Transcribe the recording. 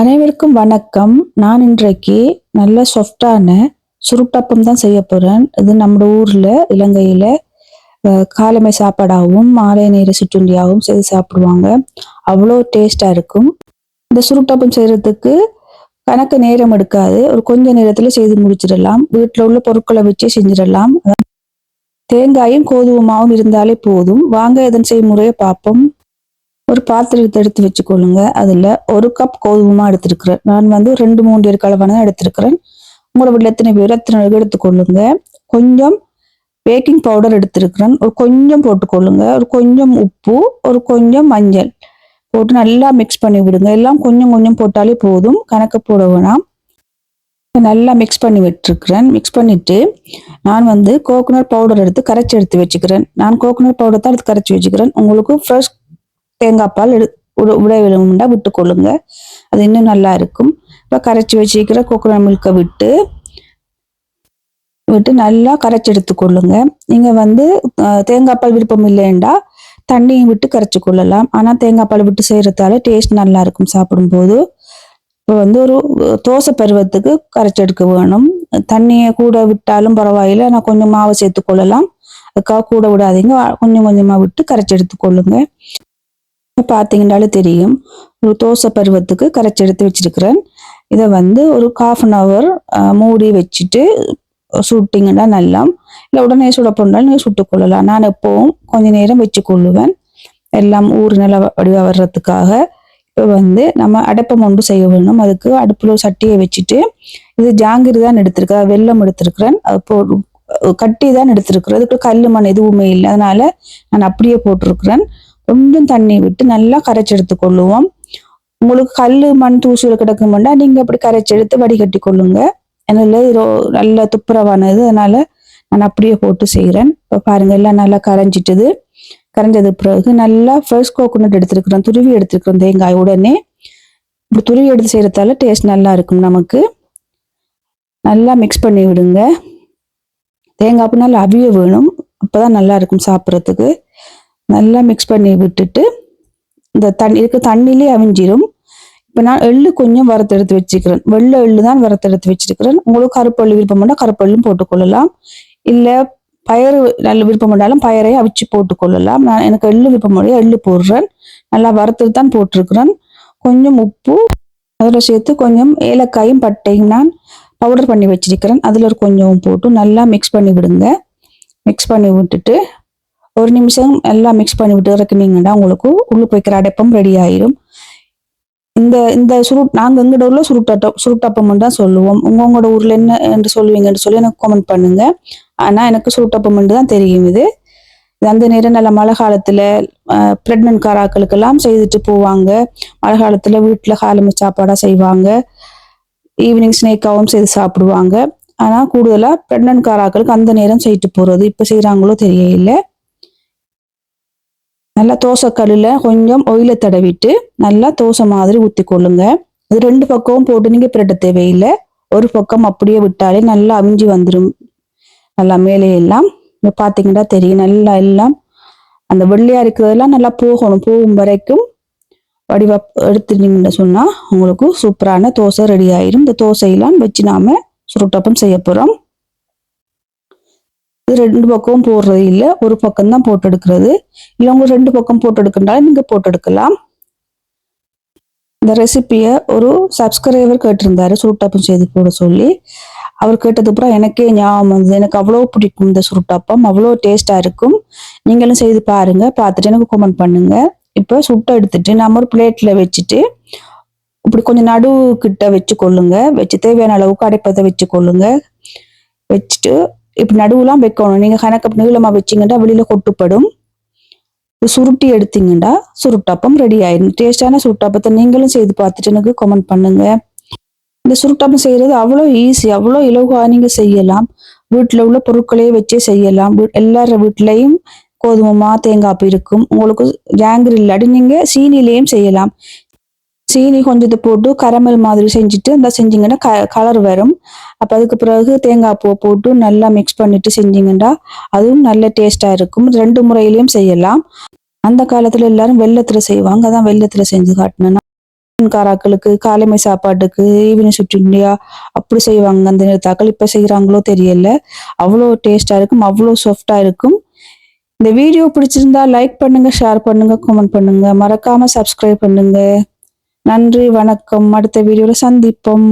அனைவருக்கும் வணக்கம். நான் இன்றைக்கு நல்ல சாஃப்டான சுருட்டப்பம் தான் செய்ய போறேன். இது நம்ம ஊர்ல இலங்கையில காலமை சாப்பாடாகவும் மாலை நேர சிற்றுண்டியாகவும் செய்து சாப்பிடுவாங்க. அவ்வளோ டேஸ்டா இருக்கும். இந்த சுருட்டப்பம் செய்யறதுக்கு கணக்கு நேரம் எடுக்காது. ஒரு கொஞ்ச நேரத்துல செய்து முடிச்சிடலாம். வீட்டில் உள்ள பொருட்களை வச்சே செஞ்சிடலாம். தேங்காயும் கோதுமை மாவும் இருந்தாலே போதும். வாங்க இதன் செய்முறையை பார்ப்போம். ஒரு பாத்திரத்தை எடுத்து வச்சுக்கொள்ளுங்க. அதுல ஒரு கப் கோதுமை எடுத்திருக்கிறேன். நான் வந்து ரெண்டு மூன்று பேருக்கு அளவான தான் எடுத்திருக்கிறேன். உங்களோட வீட்டில் எத்தனை பேர் எத்தனை பேருக்கு எடுத்துக்கொள்ளுங்க. கொஞ்சம் பேக்கிங் பவுடர் எடுத்திருக்கிறேன். ஒரு கொஞ்சம் போட்டுக்கொள்ளுங்க. ஒரு கொஞ்சம் உப்பு ஒரு கொஞ்சம் மஞ்சள் போட்டு நல்லா மிக்ஸ் பண்ணி விடுங்க. எல்லாம் கொஞ்சம் கொஞ்சம் போட்டாலே போதும். கணக்கு போட வேணாம். நல்லா மிக்ஸ் பண்ணி விட்டுருக்கிறேன். மிக்ஸ் பண்ணிட்டு நான் வந்து கோகோனட் பவுடர் எடுத்து கரைச்சி எடுத்து வச்சுக்கிறேன். நான் கோகோனட் பவுடர் தான் எடுத்து கரைச்சி வச்சுக்கிறேன். உங்களுக்கு ஃப்ரெஷ் தேங்காய் பால் எடு உட- விட வேணும்னா விட்டு கொள்ளுங்க அது இன்னும் நல்லா இருக்கும். இப்போ கரைச்சி வச்சிருக்கிற கோகோனட் மில்கை விட்டு விட்டு நல்லா கரைச்சி எடுத்துக்கொள்ளுங்க. நீங்கள் வந்து தேங்காய் பால் விருப்பம் இல்லைண்டா தண்ணியும் விட்டு கரைச்சி கொள்ளலாம். ஆனால் தேங்காய் பால் விட்டு செய்கிறதால டேஸ்ட் நல்லா இருக்கும் சாப்பிடும்போது. இப்போ வந்து ஒரு தோசை பருவத்துக்கு கரைச்சி எடுக்க வேணும். தண்ணியை கூட விட்டாலும் பரவாயில்லை. நான் கொஞ்சம் மாவு சேர்த்து கொள்ளலாம் அதுக்காக கூட விடாதீங்க. கொஞ்சம் கொஞ்சமாக விட்டு கரைச்சி எடுத்துக்கொள்ளுங்க. பார்த்தீங்கன்னாலே தெரியும். ஒரு தோசை பருவத்துக்கு கரைச்சி எடுத்து வச்சிருக்கிறேன். இதை வந்து ஒரு காஃப் அன் ஹவர் மூடி வச்சுட்டு சுட்டிங்கன்னா நல்லா இல்லை உடனே சுட போனாலும் நீங்கள் சுட்டுக்கொள்ளலாம். நான் எப்போவும் கொஞ்ச நேரம் வச்சு கொள்ளுவேன் எல்லாம் ஊர் நில வடிவாக வர்றதுக்காக. இப்போ வந்து நம்ம அடைப்பம் ஒன்று செய்ய வேணும். அதுக்கு அடுப்பில் ஒரு சட்டியை வச்சுட்டு இது ஜாங்கிரி தான் எடுத்திருக்கேன் வெல்லம் எடுத்திருக்கிறேன். அது போ கட்டி தான் எடுத்திருக்கிறேன். அதுக்கு கல் மண் எதுவுமே இல்லை. அதனால நான் அப்படியே போட்டிருக்கிறேன். கொஞ்சம் தண்ணி விட்டு நல்லா கரைச்சி எடுத்துக்கொள்ளுவோம். உங்களுக்கு கல் மண் தூசியில் கிடக்குமெண்டா நீங்க அப்படி கரைச்சி எடுத்து வடிகட்டி கொள்ளுங்க. அதனால நல்ல துப்புரவானது அதனால நான் அப்படியே போட்டு செய்கிறேன் இப்போ பாருங்க எல்லாம் நல்லா கரைஞ்சிட்டுது. கரைஞ்சது பிறகு நல்லா ஃப்ரெஷ் கோகோனட் எடுத்துருக்குறோம் துருவி எடுத்துருக்குறோம் தேங்காய் உடனே. இப்படி துருவி எடுத்து செய்கிறதால டேஸ்ட் நல்லா இருக்கும் நமக்கு. நல்லா மிக்ஸ் பண்ணி விடுங்க. தேங்காய் அப்போ நல்லா அவிய வேணும். அப்பதான் நல்லா இருக்கும் சாப்பிட்றதுக்கு. நல்லா மிக்ஸ் பண்ணி விட்டுட்டு இந்த தண்ணி இருக்க தண்ணியிலே அவிஞ்சிரும். இப்போ நான் எள்ளு கொஞ்சம் வறுத்தெடுத்து வச்சுக்கிறேன். வெள்ளை எள்ளு தான் வறுத்தெடுத்து வச்சிருக்கிறேன். உங்களுக்கு கருப்பள்ளி விருப்பம் பண்ணால் போட்டுக்கொள்ளலாம். இல்லை பயிர் நல்ல விருப்பம் பண்ணாலும் பயிரை அவிச்சு போட்டுக்கொள்ளலாம். நான் எனக்கு எள்ளு விருப்பம் எள்ளு போடுறேன். நல்லா வறுத்துட்டு தான் போட்டிருக்கிறேன். கொஞ்சம் உப்பு அதில் சேர்த்து கொஞ்சம் ஏலக்காயும் பட்டையும் நான் பவுடர் பண்ணி வச்சிருக்கிறேன். அதில் ஒரு கொஞ்சம் போட்டு நல்லா மிக்ஸ் பண்ணி விடுங்க. மிக்ஸ் பண்ணி விட்டுட்டு ஒரு நிமிஷம் எல்லாம் மிக்ஸ் பண்ணி விட்டு இறக்குனீங்கன்னா உங்களுக்கு உள்ளுக்கு வைக்கிற அடைப்பம் ரெடி ஆயிரும். இந்த இந்த சுருட் நாங்கள் எங்கட ஊர்ல சுருட்டாட்டம் சுருட்டப்பம் தான் சொல்லுவோம். உங்க உங்களோட ஊர்ல என்ன என்று சொல்லுவீங்கன்னு சொல்லி எனக்கு கமெண்ட் பண்ணுங்க. ஆனா எனக்கு சுருட்டப்பம் தான் தெரியும் இது. அந்த நேரம் நல்ல மழை காலத்துல பிரெக்னன்ட் காராக்களுக்கெல்லாம் செய்துட்டு போவாங்க. மழை காலத்துல வீட்டுல காலமை சாப்பாடா செய்வாங்க. ஈவினிங் ஸ்னேக்காவும் செய்து சாப்பிடுவாங்க. ஆனா கூடுதலா பிரெக்னன்ட் காராக்களுக்கு அந்த நேரம் செய்துட்டு போறது இப்ப செய்யறாங்களோ தெரியல நல்லா தோசைக்கல்லில் கொஞ்சம் ஒயில தடவிட்டு நல்லா தோசை மாதிரி ஊற்றி கொள்ளுங்க இது ரெண்டு பக்கமும் போட்டு நீங்கள் பிரட்ட தேவையில்லை. ஒரு பக்கம் அப்படியே விட்டாலே நல்லா அவிஞ்சு வந்துடும் நல்லா மேலே எல்லாம் இப்போ பார்த்தீங்கன்னா தெரியும் நல்லா எல்லாம் அந்த வெள்ளையாக இருக்கிறதெல்லாம் நல்லா போகணும். போகும் வரைக்கும் வடிவா எடுத்துட்டீங்கன்னு சொன்னால் உங்களுக்கு சூப்பரான தோசை ரெடி ஆயிரும். இந்த தோசையெல்லாம் வச்சு நாம சுருட்டப்பம் செய்ய போகிறோம் இது ரெண்டு பக்கமும் போடுறது இல்லை. ஒரு பக்கம் தான் போட்டு எடுக்கிறது இல்லை உங்களுக்கு ரெண்டு பக்கம் போட்டு எடுக்கின்றாலும் நீங்கள் போட்டு எடுக்கலாம் இந்த ரெசிபியை ஒரு சப்ஸ்கிரைபர் கேட்டிருந்தாரு சுருட்டாப்பம் செய்து போட சொல்லி. அவர் கேட்டது அப்புறம் எனக்கே ஞாபகம் வந்தது. எனக்கு அவ்வளோ பிடிக்கும் இந்த சுருட்டாப்பம். அவ்வளோ டேஸ்ட்டாக இருக்கும். நீங்களும் செய்து பாருங்க. பார்த்துட்டு எனக்கு கமெண்ட் பண்ணுங்க. இப்போ சுட்டை எடுத்துட்டு நம்ம ஒரு பிளேட்டில் வச்சுட்டு இப்படி கொஞ்சம் நடுவு கிட்ட வச்சு கொள்ளுங்க வச்சு தேவையான அளவுக்கு அடைப்பதை வச்சு கொள்ளுங்க வச்சுட்டு இப்போ நடுவுலாம் வைக்கணும். நீங்க கணக்கு நீளமா வச்சீங்கன்னா வெளியில கொட்டுப்படும். சுருட்டி எடுத்தீங்கன்னா சுருட்டாப்பம் ரெடி ஆயிடும் டேஸ்டான சுருட்டாப்பத்தை நீங்களும் செய்து பார்த்துட்டு எனக்கு கமெண்ட் பண்ணுங்க. இந்த சுருட்டாப்பம் செய்யறது அவ்வளோ ஈஸி அவ்வளோ இலகுவா நீங்க செய்யலாம். வீட்டில் உள்ள பொருட்களையே வச்சே செய்யலாம். எல்லார வீட்லயும் கோதுமமா தேங்காய் இருக்கும். உங்களுக்கு ஜாங்கிரி இல்லாட்டி நீங்க சீனிலையும் செய்யலாம். சீனி கொஞ்சத்தை போட்டு கரமல் மாதிரி செஞ்சுட்டு இந்த செஞ்சீங்கன்னா க கலர் வரும். அப்போ அதுக்கு பிறகு தேங்காய் பூ போட்டு நல்லா மிக்ஸ் பண்ணிட்டு செஞ்சீங்கன்னா அதுவும் நல்ல டேஸ்ட்டாக இருக்கும். ரெண்டு முறையிலையும் செய்யலாம். அந்த காலத்தில் எல்லாரும் வெள்ளத்தில் செய்வாங்க. அதான் வெள்ளத்தில் செஞ்சு காட்டினேன் காராக்களுக்கு காலைமை சாப்பாட்டுக்கு ஈவினிங் சுற்றியா இந்தியா அப்படி செய்வாங்க. அந்த நிறுத்தாக்கள் இப்போ செய்கிறாங்களோ தெரியல. அவ்வளோ டேஸ்டாக இருக்கும். அவ்வளோ சாஃப்டாக இருக்கும். இந்த வீடியோ பிடிச்சிருந்தா லைக் பண்ணுங்க ஷேர் பண்ணுங்க கமெண்ட் பண்ணுங்க. மறக்காம சப்ஸ்கிரைப் பண்ணுங்க. நன்றி வணக்கம். அடுத்த வீடியோல சந்திப்போம்.